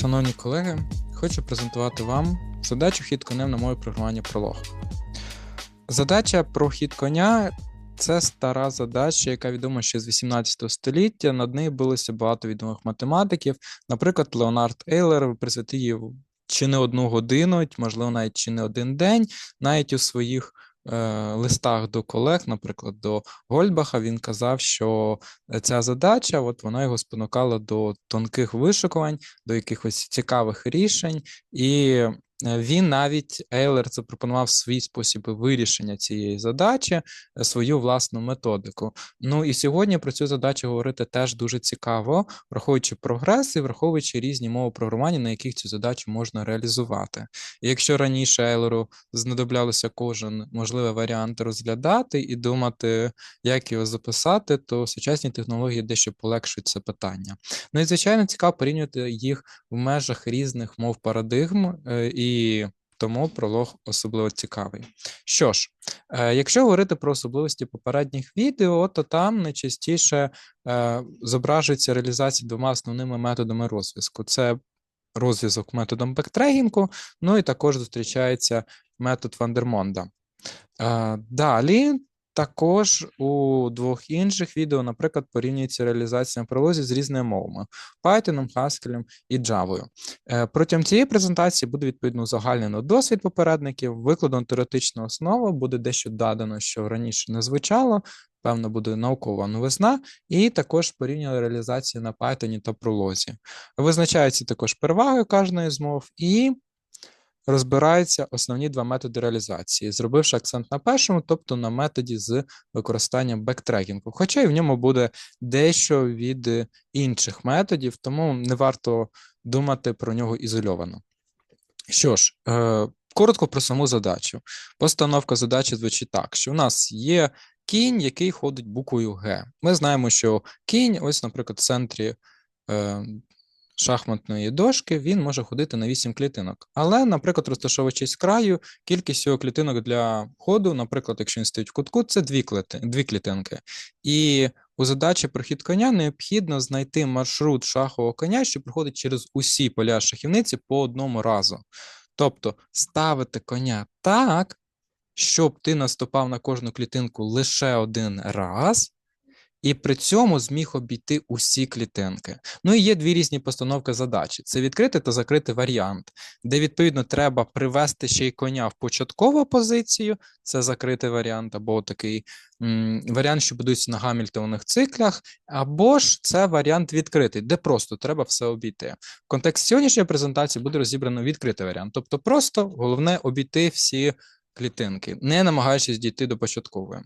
Шановні колеги, хочу презентувати вам задачу хід конем на мові програмування пролог. Задача про хід коня це стара задача, яка відома ще з 18 століття. Над нею билося багато відомих математиків. Наприклад, Леонард Ейлер присвятив чи не одну годину, можливо, навіть чи не один день, навіть у своїх листах до колег, наприклад, до Гольбаха, він казав, що ця задача от вона його спонукала до тонких вишукувань, до якихось цікавих рішень, і Е, він навіть Ейлер запропонував свій спосіб вирішення цієї задачі, е, свою власну методику. Ну і сьогодні про цю задачу говорити теж дуже цікаво, враховуючи прогрес і враховуючи різні мови програмування, на яких цю задачу можна реалізувати. І якщо раніше Ейлеру знадоблялося кожен можливий варіант розглядати і думати, як його записати, то сучасні технології дещо полегшують це питання. Ну і звичайно цікаво порівнювати їх в межах різних мов парадигм. Е, і і тому пролог особливо цікавий. Що ж, е, якщо говорити про особливості попередніх відео, то там найчастіше е, зображується реалізація двома основними методами розв'язку: це розв'язок методом бектрегінгу, ну і також зустрічається метод Вандермонда. Е, далі також у двох інших відео, наприклад, порівнюється реалізація на пролозі з різними мовами Python, Haskell і Java. Е, протягом цієї презентації буде відповідно узагальнено досвід попередників, викладено теоретична основа, буде дещо додано, що раніше не звучало. Певно, буде наукова новизна, і також порівняли реалізацію на Python та пролозі. Визначаються також переваги кожної з мов, і розбираються основні два методи реалізації, зробивши акцент на першому, тобто на методі з використанням бектрекінгу. Хоча і в ньому буде дещо від інших методів, тому не варто думати про нього ізольовано. Що ж, е, коротко про саму задачу. Постановка задачі звучить так, що у нас є кінь, який ходить буквою Г. Ми знаємо, що кінь, ось, наприклад, в центрі е, шахматної дошки, він може ходити на 8 клітинок. Але, наприклад, розташовуючись краю, кількість його клітинок для ходу, наприклад, якщо він стоїть в кутку, це дві кліти, дві клітинки. І у задачі про хід коня необхідно знайти маршрут шахового коня, що проходить через усі поля шахівниці по одному разу. Тобто ставити коня так, щоб ти наступав на кожну клітинку лише один раз, і при цьому зміг обійти усі клітинки. Ну і є дві різні постановки задачі: це відкритий та закритий варіант, де відповідно треба привести ще й коня в початкову позицію, це закритий варіант, або такий м, варіант, що будується на гамільтонових циклах, або ж це варіант відкритий, де просто треба все обійти. В контексті сьогоднішньої презентації буде розібрано відкритий варіант, тобто просто головне обійти всі клітинки, не намагаючись дійти до початкової.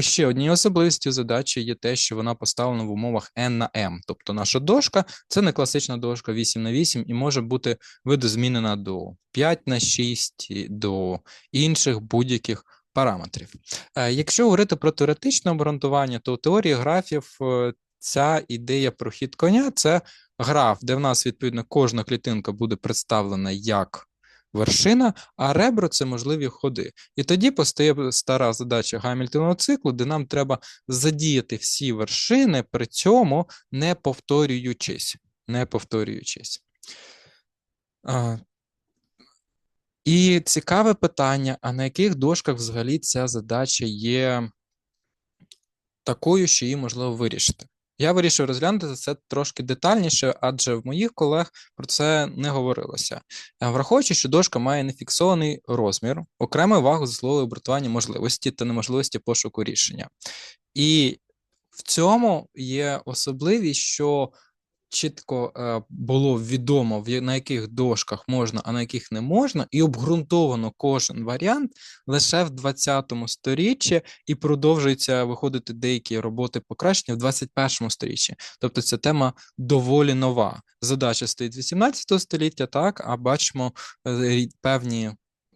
Ще однією особливістю задачі є те, що вона поставлена в умовах N на M. Тобто наша дошка це не класична дошка 8 на 8 і може бути видозмінена до 5 на 6, до інших будь-яких параметрів. Е, якщо говорити про теоретичне обґрунтування, то у теорії графів е, ця ідея про хід коня це граф, де в нас відповідно кожна клітинка буде представлена як вершина, а ребро це можливі ходи. І тоді постає стара задача Гамільтонового циклу, де нам треба задіяти всі вершини, при цьому не повторюючись. Не повторюючись. І цікаве питання: а на яких дошках взагалі ця задача є такою, що її можливо вирішити? Я вирішив розглянути це трошки детальніше, адже в моїх колег про це не говорилося. Е, враховуючи, що дошка має нефіксований розмір, окрему увагу заслуговує обґрунтування можливості та неможливості пошуку рішення. І в цьому є особливість, що чітко е, було відомо, на яких дошках можна, а на яких не можна, і обґрунтовано кожен варіант лише в 20 сторіччі, і продовжуються виходити деякі роботи покращення в 21 сторіччі. Тобто ця тема доволі нова. Задача стоїть з 18 століття, так а бачимо е, певні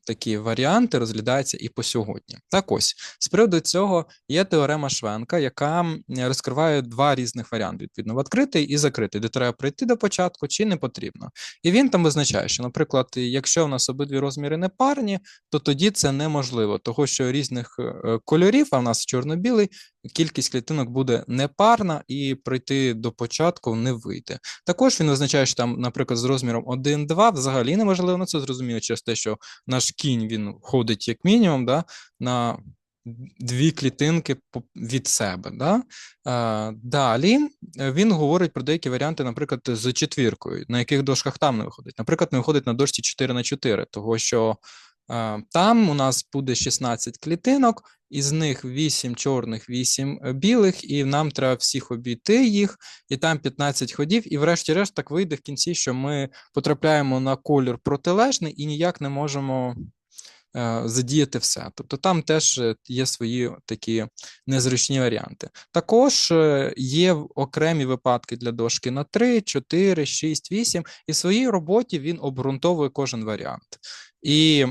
такі варіанти розглядаються і по сьогодні. Так ось з приводу цього є теорема Швенка, яка розкриває два різних варіанти: відповідно, відкритий і закритий, де треба прийти до початку чи не потрібно. І він там визначає, що, наприклад, якщо в нас обидві розміри не парні, то тоді це неможливо, того що різних е, кольорів, а в нас чорно-білий, кількість клітинок буде непарна і пройти до початку не вийде. Також він визначає, що там, наприклад, з розміром 1-2 взагалі неможливо, ну це зрозуміло через те, що наш кінь він ходить як мінімум да, на дві клітинки від себе. Да? Далі е, він говорить про деякі варіанти, наприклад, з четвіркою, на яких дошках там не виходить. Наприклад, не виходить на дошці 4 на 4, того що там у нас буде 16 клітинок, із них 8 чорних, 8 е, білих, і нам треба всіх обійти їх, і там 15 ходів. І, врешті-решт, так вийде в кінці, що ми потрапляємо на колір протилежний і ніяк не можемо Е, задіяти все. Тобто там теж е, є свої такі незручні варіанти. Також є окремі випадки для дошки на 3, 4, 6, 8, і в своїй роботі він обґрунтовує кожен варіант. І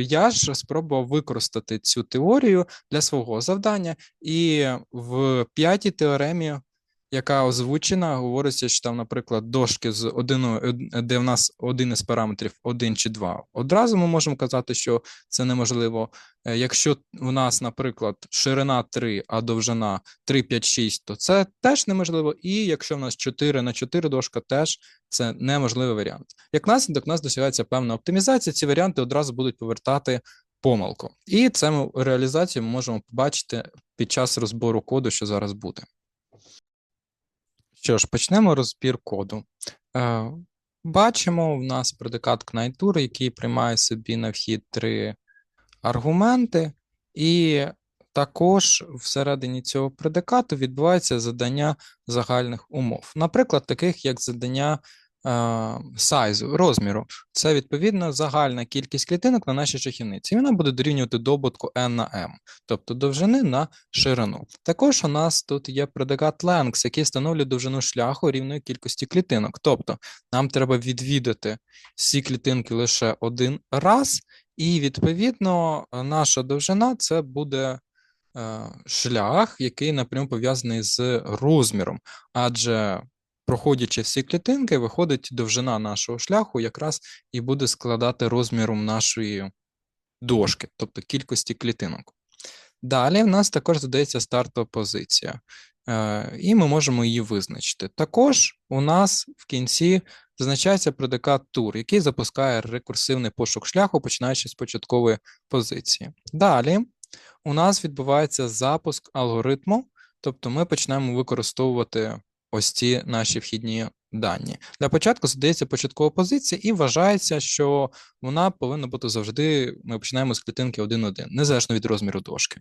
я ж спробував використати цю теорію для свого завдання, і в п'ятій теоремі яка озвучена, говориться, що там, наприклад, дошки з одиною, де в нас один із параметрів один чи два. Одразу ми можемо казати, що це неможливо. Е, якщо у нас, наприклад, ширина 3, а довжина 3, 5, 6, то це теж неможливо. І якщо в нас 4 на 4 дошка, теж це неможливий варіант. Як наслідок, у нас досягається певна оптимізація, ці варіанти одразу будуть повертати помилку. І це реалізацію ми можемо побачити під час розбору коду, що зараз буде. Що ж, почнемо розбір коду. Е, Бачимо, в нас предикат KnightTour, який приймає собі на вхід три аргументи, і також всередині цього предикату відбувається задання загальних умов. Наприклад, таких як задання сайзу, розміру. Це відповідно загальна кількість клітинок на нашій шахівниці. І вона буде дорівнювати добутку n на m, тобто довжини на ширину. Також у нас тут є предикат length, який встановлює довжину шляху рівної кількості клітинок. Тобто нам треба відвідати всі клітинки лише один раз, і відповідно наша довжина це буде. Е, шлях, який напряму пов'язаний з розміром, адже проходячи всі клітинки, виходить довжина нашого шляху, якраз і буде складати розміром нашої дошки, тобто кількості клітинок. Далі в нас також задається стартова позиція, е, і ми можемо її визначити. Також у нас в кінці зазначається предикат тур, який запускає рекурсивний пошук шляху, починаючи з початкової позиції. Далі у нас відбувається запуск алгоритму, тобто ми почнемо використовувати ось ці наші вхідні дані. Для початку задається початкова позиція, і вважається, що вона повинна бути завжди. Ми починаємо з клітинки 1-1, незалежно від розміру дошки.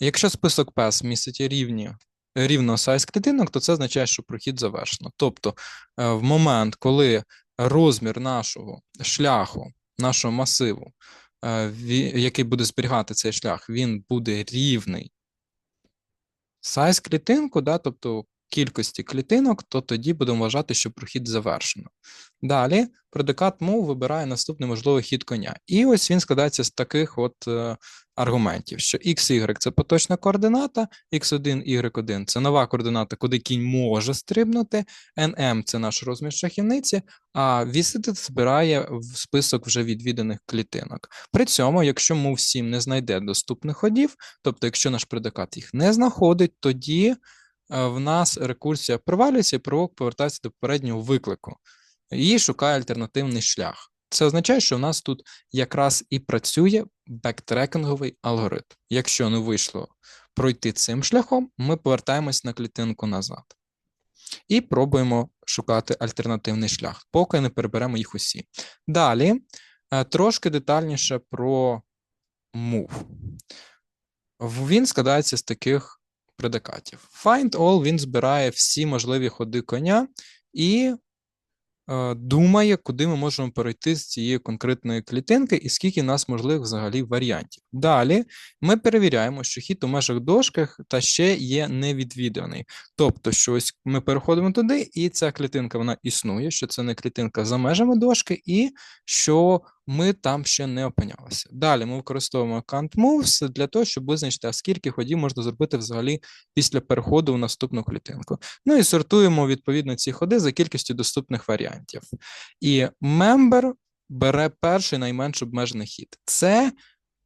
Якщо список PES містить рівні. Рівно сайз клітинок, то це означає, що прохід завершено. Тобто, е, в момент, коли розмір нашого шляху, нашого масиву, е, який буде зберігати цей шлях, він буде рівний сайз клітинку, да, тобто кількості клітинок, то тоді будемо вважати, що прохід завершено. Далі предикат мов вибирає наступний можливий хід коня. І ось він складається з таких от е, аргументів, що XY це поточна координата, X1, Y1 це нова координата, куди кінь може стрибнути, NM це наш розмір шахівниці, а Visited збирає в список вже відвіданих клітинок. При цьому, якщо мов 7 не знайде доступних ходів, тобто якщо наш предикат їх не знаходить, тоді в нас рекурсія провалюється і провок повертається до попереднього виклику і шукає альтернативний шлях. Це означає, що в нас тут якраз і працює бектрекінговий алгоритм. Якщо не вийшло пройти цим шляхом, ми повертаємось на клітинку назад і пробуємо шукати альтернативний шлях, поки не переберемо їх усі. Далі е, трошки детальніше про move. Він складається з таких предикатів. Find all він збирає всі можливі ходи коня і е, думає, куди ми можемо перейти з цієї конкретної клітинки, і скільки в нас можливих взагалі варіантів. Далі ми перевіряємо, що хід у межах дошках та ще є невідвіданий. Тобто, що ось ми переходимо туди, і ця клітинка вона існує, що це не клітинка за межами дошки, і що ми там ще не опинялися. Далі ми використовуємо count moves для того, щоб визначити, а скільки ходів можна зробити взагалі після переходу в наступну клітинку. Ну і сортуємо відповідно ці ходи за кількістю доступних варіантів. І member бере перший найменш обмежений хід. Це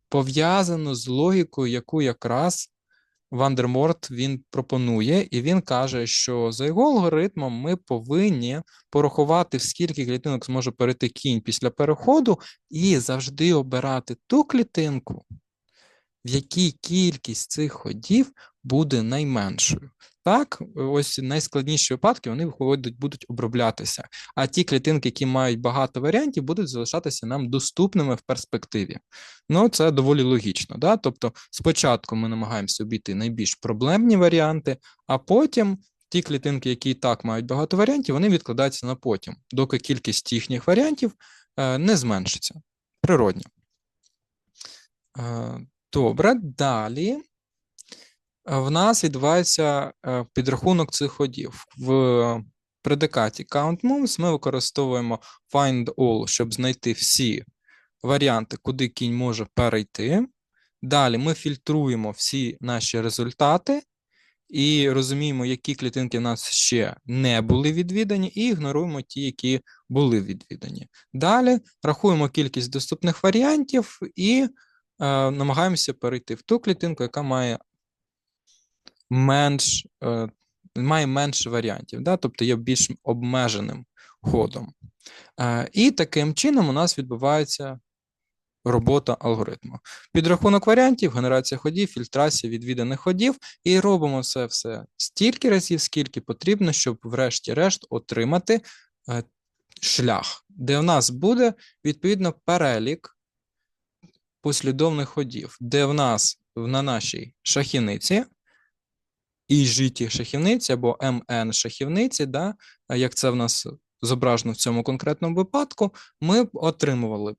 пов'язано з логікою, яку якраз Вандерморт він пропонує, і він каже, що за його алгоритмом ми повинні порахувати, в скільки клітинок зможе перейти кінь після переходу, і завжди обирати ту клітинку, в якій кількість цих ходів буде найменшою. Так, ось найскладніші випадки вони виходять, будуть оброблятися. А ті клітинки, які мають багато варіантів, будуть залишатися нам доступними в перспективі. Ну, це доволі логічно. Да? Тобто, спочатку ми намагаємося обійти найбільш проблемні варіанти, а потім ті клітинки, які і так мають багато варіантів, вони відкладаються на потім, доки кількість їхніх варіантів е, не зменшиться. Природньо. Е, добре, далі в нас відбувається е, підрахунок цих ходів. В предикаті CountMoves ми використовуємо find_all, щоб знайти всі варіанти, куди кінь може перейти. Далі ми фільтруємо всі наші результати і розуміємо, які клітинки в нас ще не були відвідані, і ігноруємо ті, які були відвідані. Далі рахуємо кількість доступних варіантів і е, намагаємося перейти в ту клітинку, яка має менш, е, має менше варіантів, да? тобто є більш обмеженим ходом. Е, і таким чином у нас відбувається робота алгоритму. Підрахунок варіантів, генерація ходів, фільтрація відвіданих ходів, і робимо це все стільки разів, скільки потрібно, щоб, врешті-решт, отримати е, шлях, де в нас буде відповідно перелік послідовних ходів, де в нас на нашій шахівниці і житі шахівниці або МН шахівниці, да, як це в нас зображено в цьому конкретному випадку, ми б отримували б.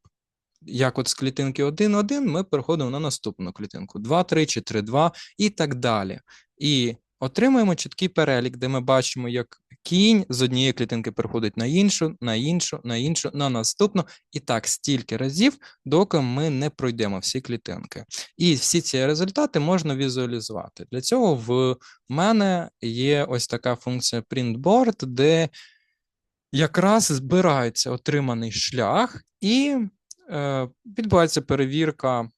Як от з клітинки 1,1 ми переходимо на наступну клітинку 2, 3 чи 3, 2 і так далі. І отримуємо чіткий перелік, де ми бачимо, як кінь з однієї клітинки переходить на іншу, на іншу, на іншу, на наступну, і так стільки разів, доки ми не пройдемо всі клітинки. І всі ці результати можна візуалізувати. Для цього в мене є ось така функція printboard, де якраз збирається отриманий шлях, і е, відбувається перевірка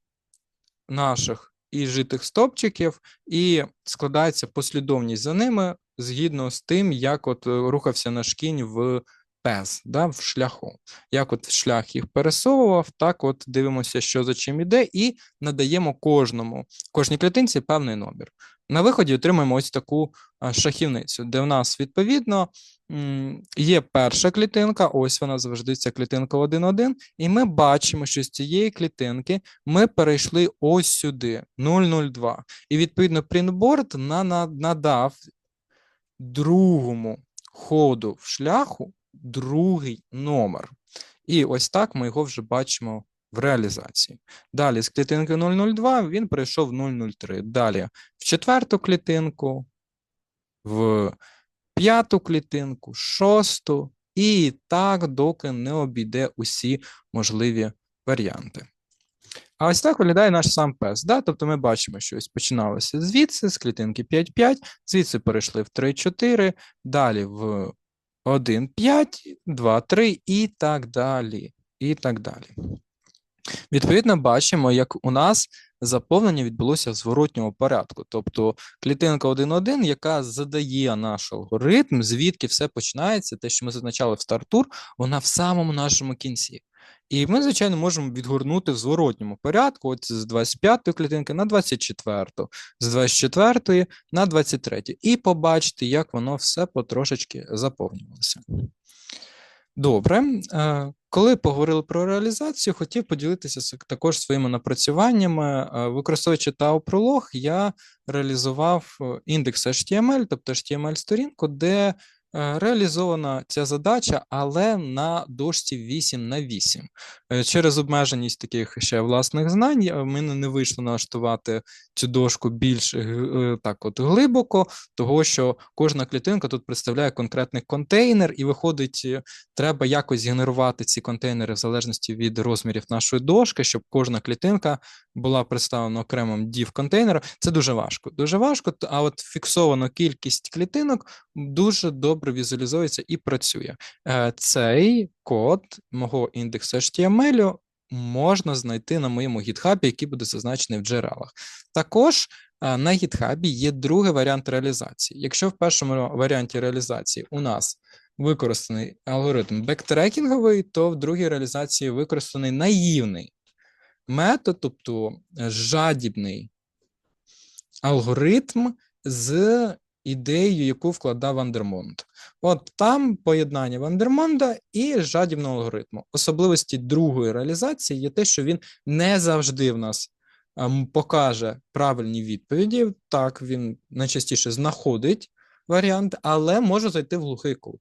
наших і житих стопчиків, і складається послідовність за ними згідно з тим, як от е, рухався наш кінь в пес, да, в шляху. Як от шлях їх пересовував, так от дивимося, що за чим іде, і надаємо кожному, кожній клітинці певний номер. На виході отримаємо ось таку шахівницю, де в нас відповідно є перша клітинка, ось вона завжди ця клітинка 1,1, і ми бачимо, що з цієї клітинки ми перейшли ось сюди, 0,02. І відповідно printboard надав другому ходу в шляху другий номер. І ось так ми його вже бачимо в реалізації. Далі з клітинки 002 він перейшов 003. Далі в четверту клітинку, в п'яту клітинку, шосту, і так, доки не обійде усі можливі варіанти. А ось так виглядає наш сам пес. Да? Тобто ми бачимо, що ось починалося звідси, з клітинки 5-5, звідси перейшли в 3-4, далі в 1, 5, 2, 3 і так далі. І так далі. Відповідно, бачимо, як у нас заповнення відбулося в зворотньому порядку. Тобто клітинка 1.1, яка задає наш алгоритм, звідки все починається, те, що ми зазначали в стартур, вона в самому нашому кінці. І ми, звичайно, можемо відгорнути в зворотньому порядку, от з 25-ї клітинки на 24-ту, з 24-ї на 23 і побачити, як воно все потрошечки заповнювалося. Добре, е, коли поговорили про реалізацію, хотів поділитися також своїми напрацюваннями. Е, використовуючи tau пролог, я реалізував е, індекс HTML, тобто HTML-сторінку, де реалізована ця задача, але на дошці 8 на 8. Е, через обмеженість таких ще власних знань в мене не вийшло налаштувати цю дошку більш е, так от глибоко, того що кожна клітинка тут представляє конкретний контейнер, і виходить, треба якось генерувати ці контейнери в залежності від розмірів нашої дошки, щоб кожна клітинка була представлена окремим div контейнером. Це дуже важко. Дуже важко, а от фіксовано кількість клітинок дуже добре візуалізується і працює. Е, цей код мого індексу HTML можна знайти на моєму гітхабі, який буде зазначений в джерелах. Також на GitHub є другий варіант реалізації. Якщо в першому варіанті реалізації у нас використаний алгоритм бектрекінговий, то в другій реалізації використаний наївний метод, тобто е, жадібний алгоритм з ідеєю, яку вкладав Вандермонт. От там поєднання Вандермонда і жадібного алгоритму. Особливості другої реалізації є те, що він не завжди в нас ем, покаже правильні відповіді. Так, він найчастіше знаходить варіант, але може зайти в глухий кут.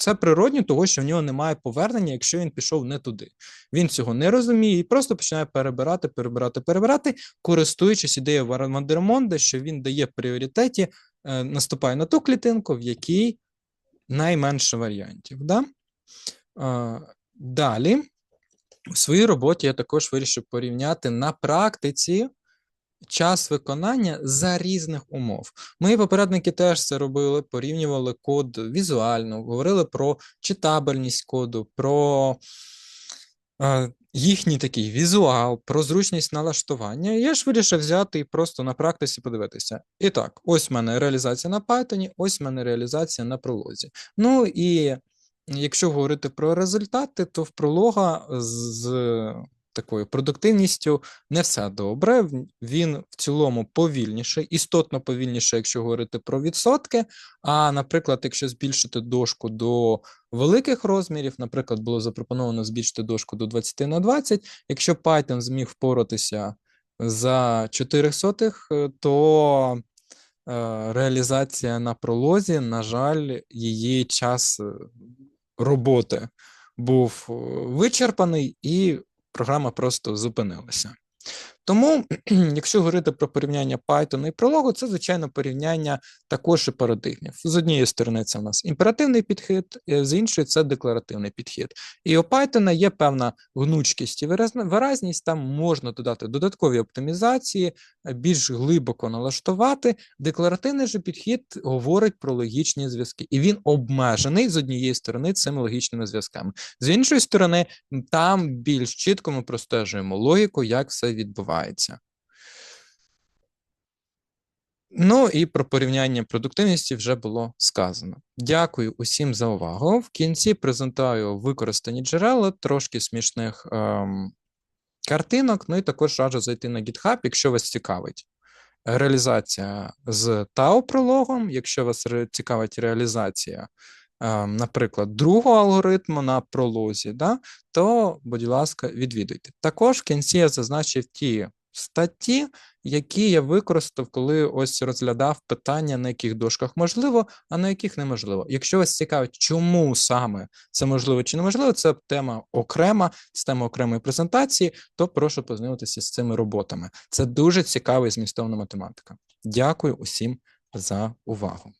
Це природньо, того, що в нього немає повернення, якщо він пішов не туди. Він цього не розуміє і просто починає перебирати, перебирати, перебирати, користуючись ідеєю Вандермонда, що він дає пріоритеті, наступає на ту клітинку, в якій найменше варіантів. Да? Е, далі, у своїй роботі я також вирішив порівняти на практиці час виконання за різних умов. Мої попередники теж це робили, порівнювали код візуально, говорили про читабельність коду, про е, їхній такий візуал, про зручність налаштування. Я ж вирішив взяти і просто на практиці подивитися. І так, ось в мене реалізація на Python, ось в мене реалізація на пролозі. Ну і якщо говорити про результати, то в пролога з такою продуктивністю не все добре. Він в цілому повільніший, істотно повільніше, якщо говорити про відсотки. А, наприклад, якщо збільшити дошку до великих розмірів, наприклад, було запропоновано збільшити дошку до 20 на 20, якщо Python зміг впоратися за 4 сотих, е, то е, реалізація на пролозі, на жаль, її час е, роботи був вичерпаний, і програма просто зупинилася. Тому, якщо говорити про порівняння Python і прологу, це звичайно порівняння також і парадигмів. З однієї сторони, це у нас імперативний підхід, е, з іншої це декларативний підхід. І у Python є певна гнучкість і виразність, там можна додати додаткові оптимізації, е, більш глибоко налаштувати. Декларативний же підхід говорить про логічні зв'язки, і він обмежений з однієї сторони цими логічними зв'язками. З іншої сторони, там більш чітко ми простежуємо логіку, як все відбувається. Ну і про порівняння продуктивності вже було сказано. Дякую усім за увагу. В кінці презентую використані джерела, трошки смішних ем, картинок. Ну і також раджу зайти на GitHub, якщо вас цікавить реалізація з tau прологом якщо вас цікавить реалізація, наприклад, другого алгоритму на пролозі, да, то, будь ласка, відвідуйте. Також в кінці я зазначив ті статті, які я використав, коли ось розглядав питання, на яких дошках можливо, а на яких неможливо. Якщо вас цікавить, чому саме це можливо чи неможливо, це тема окрема, це тема окремої презентації, то прошу познайомитися з цими роботами. Це дуже цікава і змістовна математика. Дякую усім за увагу.